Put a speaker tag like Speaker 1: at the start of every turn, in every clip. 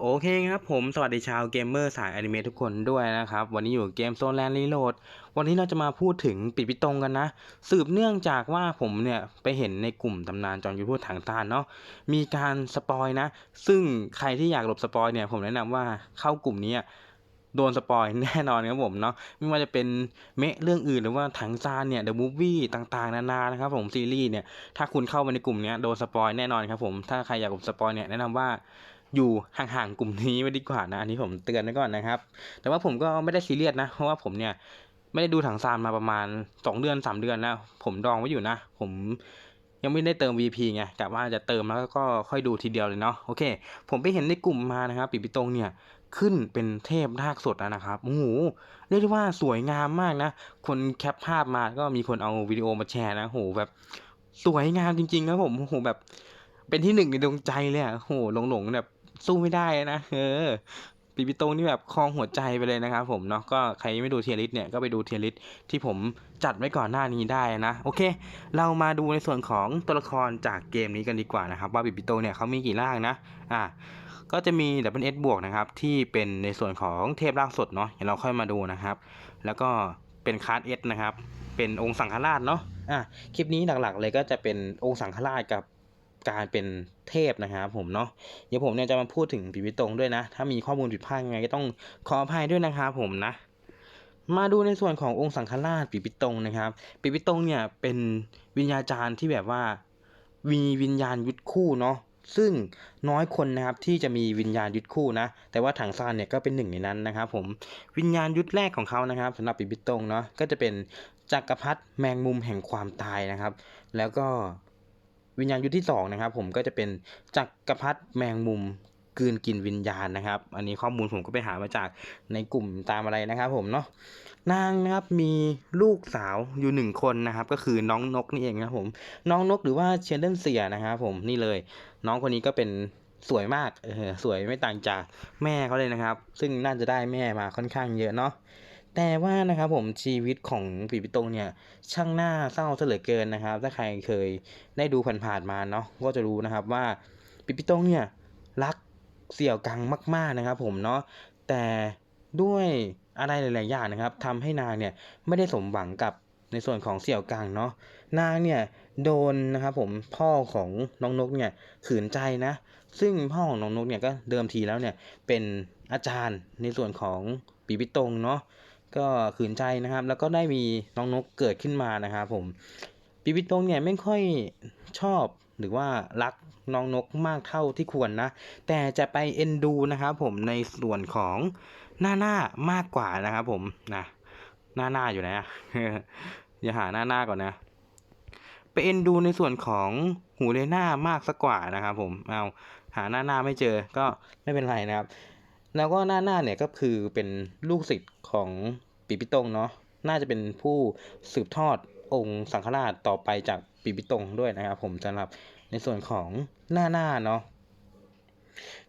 Speaker 1: โอเคครับผมสวัสดีชาวเกมเมอร์สายอนิเมะทุกคนด้วยนะครับ วันนี้อยู่เกมโซนแลนด์รีโหลดวันนี้เราจะมาพูดถึงปิดพิตรงกันนะ สืบเนื่องจากว่าผมเนี่ย ไปเห็นในกลุ่มตำนานจอมยุทธพูดถังซานเนาะมีการสปอยนะ ซึ่งใครที่อยากหลบสปอยเนี่ย ผมแนะนำว่าเข้ากลุ่มนี้โดนสปอยแน่นอนครับผมเนาะไม่ว่าจะเป็นเมะเรื่องอื่นหรือว่าถังซานเนี่ยเดอะมูฟวี่ต่างๆ นานานะครับผมซีรีส์เนี่ยถ้าคุณเข้ามาในกลุ่มนี้โดนสปอยแน่นอนครับผมถ้าใครอยากหลบสปอยเนี่ยแนะนำว่า อยู่ห่างๆกลุ่มนี้ไว้ดีกว่านะ อันนี้ผมเตือนไว้ก่อนนะครับ แต่ว่าผมก็ไม่ได้ซีเรียสนะ เพราะว่าผมเนี่ยไม่ได้ดูถังซานมาประมาณ 2 เดือน 3 เดือนแล้ว ผมดองไว้อยู่นะ ผมยังไม่ได้เติม VP ไงกะว่าจะเติมแล้วก็ค่อยดูทีเดียวเลยเนาะ โอเค ผมไปเห็นในกลุ่มมานะครับ ปิปิตงเนี่ยขึ้นเป็นเทพนาคสดแล้วนะครับ โอ้โห เรียกได้ว่าสวยงามมากนะ คนแคปภาพมาก็มีคนเอาวิดีโอมาแชร์นะ โหแบบสวยงามจริงๆครับผมโอ้โหแบบเป็นที่หนึ่งในดวงใจเลยอะโหหลงๆแบบ สู้ไม่ได้นะเออปีปิโตงนี่แบบคลองหัวใจไปเลยนะครับผมเนาะก็ใครไม่ดูเทียริสเนี่ยก็ไปดูเทียริสที่ผมจัดไว้ก่อนหน้านี้ได้นะโอเค เรามาดูในส่วนของตัวละครจากเกมนี้กันดีกว่านะครับ ว่าปีปิโตงเนี่ยเขามีกี่ร่างนะอะก็จะมี w s บวกนะครับที่เป็นในส่วนของเทพร่างสดเนาะเดี๋ยวเราค่อยมาดูนะครับ แล้วก็เป็นคาร์ดเอสนะครับเป็นองค์สังฆราชเนาะอะคลิปนี้หลักๆเลยก็จะเป็นองค์สังฆราชกับ การเป็นเทพนะครับผมเนาะเดี๋ยวผมเนี่ยจะมาพูดถึงปีวิตรงด้วยนะ ถ้ามีข้อมูลผิดพลาดยังไงก็ต้องขออภัยด้วยนะครับผมนะ มาดูในส่วนขององค์สังฆราชปีปิตรงนะครับปีปิตรงเนี่ยเป็นวิญญาจารย์ที่แบบว่ามีวิญญาณยุดคู่เนาะซึ่งน้อยคนนะครับที่จะมีวิญญาณยุดคู่นะ แต่ว่าถังซานเนี่ยก็เป็นหนึ่งในนั้นนะครับผมวิญญาณยุดแรกของเขานะครับสำหรับปีปิตรงเนาะก็จะเป็นจักรพรรดิแมงมุมแห่งความตายนะครับ แล้วก็ วิญญาณยุทธที่สองนะครับผมก็จะเป็นจักรพรรดิแมงมุมกลืนกินวิญญาณนะครับ อันนี้ข้อมูลผมก็ไปหามาจากในกลุ่มตามอะไรนะครับ ผมเนาะนางนะครับมีลูกสาวอยู่หนึ่งคนนะครับ ก็คือน้องนกนี่เองนะครับผม น้องนกหรือว่าเชนเดนเซียนะครับผมนี่เลย น้องคนนี้ก็เป็นสวยมากเออสวยไม่ต่างจากแม่เขาเลยนะครับ ซึ่งน่าจะได้แม่มาค่อนข้างเยอะเนาะ แต่ว่านะครับผมชีวิตของปีปิโตงเนี่ยช่างหน้าเศร้าเหลือเกินนะครับ ถ้าใครเคยได้ดูผ่านๆมาเนาะก็จะรู้นะครับว่าปิปิโตงเนี่ยรักเสี่ยวกังมาก ๆนะครับ ผมเนาะแต่ด้วยอะไรหลาย ๆ อย่างนะครับทำให้นางเนี่ยไม่ได้สมหวังกับในส่วนของเสี่ยวกังเนาะนางเนี่ยโดนนะครับผมพ่อของน้องนกเนี่ยขืนใจนะ ซึ่งพ่อของน้องนกเนี่ยก็เดิมทีแล้วเนี่ยเป็นอาจารย์ในส่วนของปีปิตงเนาะ ก็ขืนใจนะครับ แล้วก็ได้มีน้องนกเกิดขึ้นมานะครับผมปีปิตงเนี่ยไม่ค่อยชอบหรือว่ารักน้องนกมากเท่าที่ควรนะ แต่จะไปเอ็นดูนะครับผมในส่วนของหน้าหน้ามากกว่านะครับผมนะหน้าหน้าอยู่นะอย่าหาหน้าหน้าก่อนนะไปเอ็นดูในส่วนของหูเลน่ามากสักกว่านะครับผมเอาหาหน้าหน้าไม่เจอก็ไม่เป็นไรนะครับ แล้วก็หน้าหน้าเนี่ยก็คือเป็นลูกศิษย์ของปีปิตงเนาะน่าจะเป็นผู้สืบทอดองค์สังฆราชต่อไปจากปีปิตงด้วยนะครับ ผมสำหรับในส่วนของหน้าหน้าเนาะ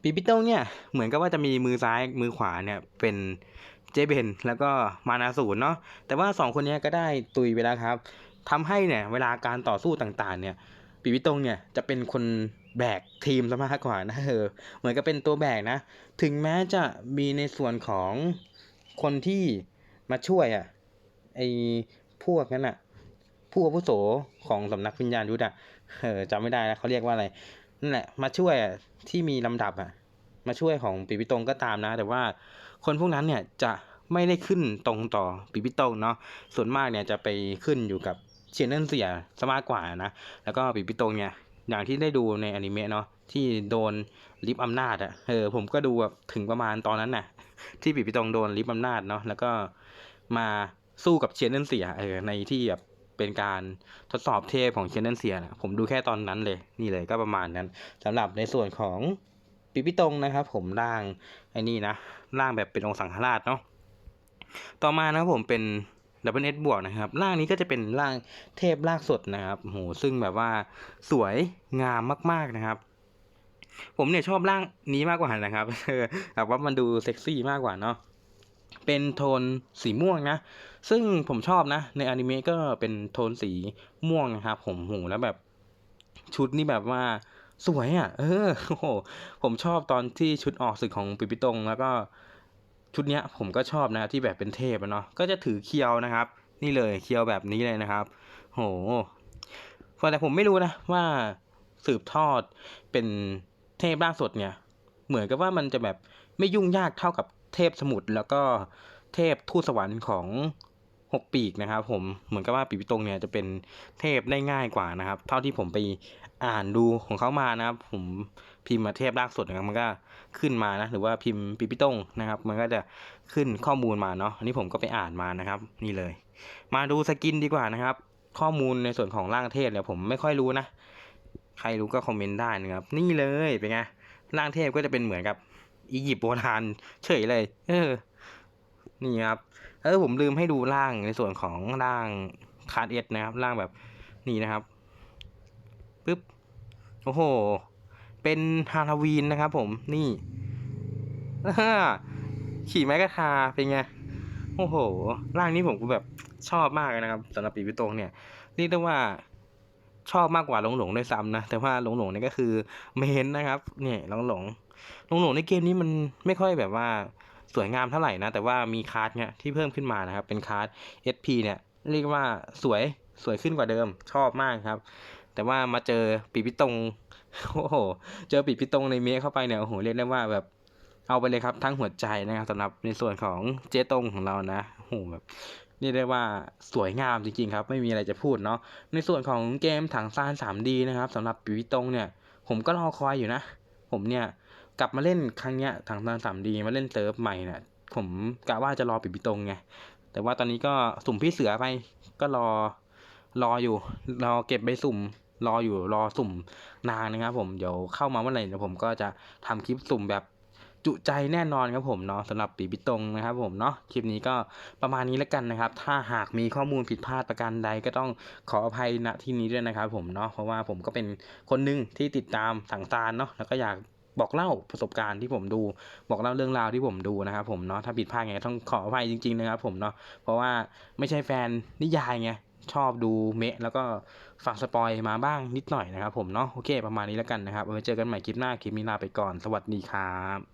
Speaker 1: ปีปิตงเนี่ยเหมือนกับว่าจะมีมือซ้ายมือขวาเนี่ยเป็นเจเบนแล้วก็มานาสูนเนาะแต่ว่าสองคนนี้ก็ได้ตุยไปแล้วครับทำให้เนี่ยเวลาการต่อสู้ต่างๆ เนี่ยปีปิตงเนี่ยจะเป็นคน แบกทีมซะมากกว่านะเออเหมือนกับเป็นตัวแบกนะ ถึงแม้จะมีในส่วนของคนที่มาช่วยอะไอพวกนั้นอะ ผู้อาวุโสของสำนักวิญญาณยุทธอะเออจำไม่ได้แล้วเขาเรียกว่าอะไรนั่นแหละมาช่วยอะที่มีลำดับอะ มาช่วยของปีปิตงก็ตามนะ แต่ว่าคนพวกนั้นเนี่ยจะไม่ได้ขึ้นตรงต่อปีปิตงเนาะส่วนมากเนี่ยจะไปขึ้นอยู่กับเชียนเนนเสียซะมากกว่านะ แล้วก็ปีปิตงเนี่ย อย่างที่ได้ดูในอนิเมะเนาะที่โดนลิฟต์อำนาจอะเออผมก็ดูแบบถึงประมาณตอนนั้นน่ะ ที่ปีปิตงโดนลิฟต์อำนาจเนาะแล้วก็มาสู้กับเชียนเนนเสียเออในที่แบบเป็นการทดสอบเทพของเชียนเนนเสียนะผมดูแค่ตอนนั้นเลย นี่เลยก็ประมาณนั้นสำหรับในส่วนของปีปิตงนะครับ ผมร่างไอ้นี่นะร่างแบบเป็นองค์สังฆราชเนาะต่อมานะครับผมเป็น ดับเบิลเอสบวกนะครับร่างนี้ก็จะเป็นร่างเทพร่ากสดนะครับโหซึ่งแบบว่าสวยงามมากๆนะครับ ผมเนี่ยชอบร่างนี้มากกว่านะครับแบบว่ามันดูเซ็กซี่มากกว่าเนาะเป็นโทนสีม่วงนะ ซึ่งผมชอบนะ ในอนิเมะก็เป็นโทนสีม่วงนะครับ ผมหูแล้วแบบชุดนี่แบบว่าสวยอะเออโอ้โฮผมชอบตอนที่ชุดออกศึกของปิปิตงแล้วก็ ชุดเนี้ยผมก็ชอบนะที่แบบเป็นเทพเนาะก็จะถือเคียวนะครับ นี่เลยเคียวแบบนี้เลยนะครับโอ้โฮแต่ผมไม่รู้นะว่าสืบทอดเป็นเทพล่าสุดเนี่ย เหมือนกับว่ามันจะแบบไม่ยุ่งยากเท่ากับเทพสมุทรแล้วก็เทพทูตสวรรค์ของหกปีกนะครับผมเหมือนกับว่าปิ่นปิตงเนี่ยจะเป็นเทพได้ง่ายกว่านะครับ เท่าที่ผมไปอ่านดูของเขามานะครับ ผม พิมพ์มาเทพล่าสุดนะครับมันก็ขึ้นมานะหรือว่าพิมพ์ปิ่นปิตงนะครับ มันก็จะขึ้นข้อมูลมาเนาะอันนี้ผมก็ไปอ่านมานะครับ นี่เลย มาดูสกินดีกว่านะครับ ข้อมูลในส่วนของร่างเทพเนี่ยผมไม่ค่อยรู้นะ ใครรู้ก็คอมเมนต์ได้นะครับ นี่เลยเป็นไงร่างเทพก็จะเป็นเหมือนกับอียิปต์โบราณเฉยเลย เออ นี่ครับเออผมลืมให้ดูร่างในส่วนของร่างคาร์ดเอสนะครับร่างแบบนี่นะครับปึ๊บโอ้โห เป็นฮาโลวีนนะครับผมนี่ขี่ไม้กระทาเป็นไงโอ้โห ร่างนี้ผมก็แบบชอบมากเลยนะครับสำหรับปีวิโตงเนี่ยเรียกได้ว่าชอบมากกว่าหลงหลงด้วยซ้ำนะแต่ว่าหลงหลงนี่ก็คือเมนนะครับเนี่ยหลงหลงหลงหลงในเกมนี้มันไม่ค่อยแบบว่าสวยงามเท่าไหร่นะ แต่ว่ามีคาร์ดเนี่ยที่เพิ่มขึ้นมานะครับ เป็นคาร์ด SP เนี่ย เรียกว่าสวยสวยขึ้นกว่าเดิมชอบมากครับ แต่ว่ามาเจอปีพิตง โอ้โห เจอปีพิตรงในเมฆเข้าไปเนี่ยโอ้โหเรียกได้ว่าแบบเอาไปเลยครับทั้งหัวใจนะครับสำหรับในส่วนของเจตงของเรานะโอ้โหแบบนี่ได้ว่าสวยงามจริงๆครับไม่มีอะไรจะพูดเนาะในส่วนของเกมถังซาน 3D นะครับสำหรับปีวิตรงเนี่ย ผมก็รอคอยอยู่นะ ผมเนี่ยกลับมาเล่นครั้งเนี้ยถังซาน 3D มาเล่นเซิร์ฟใหม่เนี่ยผมกะว่าจะรอปีวิตรงไงแต่ว่าตอนนี้ก็สุ่มพี่เสือไปก็รอรออยู่รอเก็บใบสุ่ม รออยู่รอสุ่มนานนะครับผมเดี๋ยวเข้ามาเมื่อไหร่เดี๋ยวผมก็จะทำคลิปสุ่มแบบจุใจแน่นอนครับผมเนาะสำหรับปีปิตรงนะครับผมเนาะคลิปนี้ก็ประมาณนี้แล้วกันนะครับ ถ้าหากมีข้อมูลผิดพลาดประการใดก็ต้องขออภัยณที่นี้ด้วยนะครับผมเนาะเพราะว่าผมก็เป็นคนหนึ่งที่ติดตามสังสารเนาะแล้วก็อยากบอกเล่าประสบการณ์ที่ผมดู บอกเล่าเรื่องราวที่ผมดูนะครับผมเนาะถ้าผิดพลาดไงต้องขออภัยจริงๆนะครับผมเนาะเพราะว่าไม่ใช่แฟนนิยายไง ชอบดูเมะแล้วก็ฝากสปอยมาบ้างนิดหน่อยนะครับผมเนาะโอเค ประมาณนี้แล้วกันนะครับไว้เจอกันใหม่คลิปหน้าคลิปนี้ลาไปก่อน สวัสดีครับ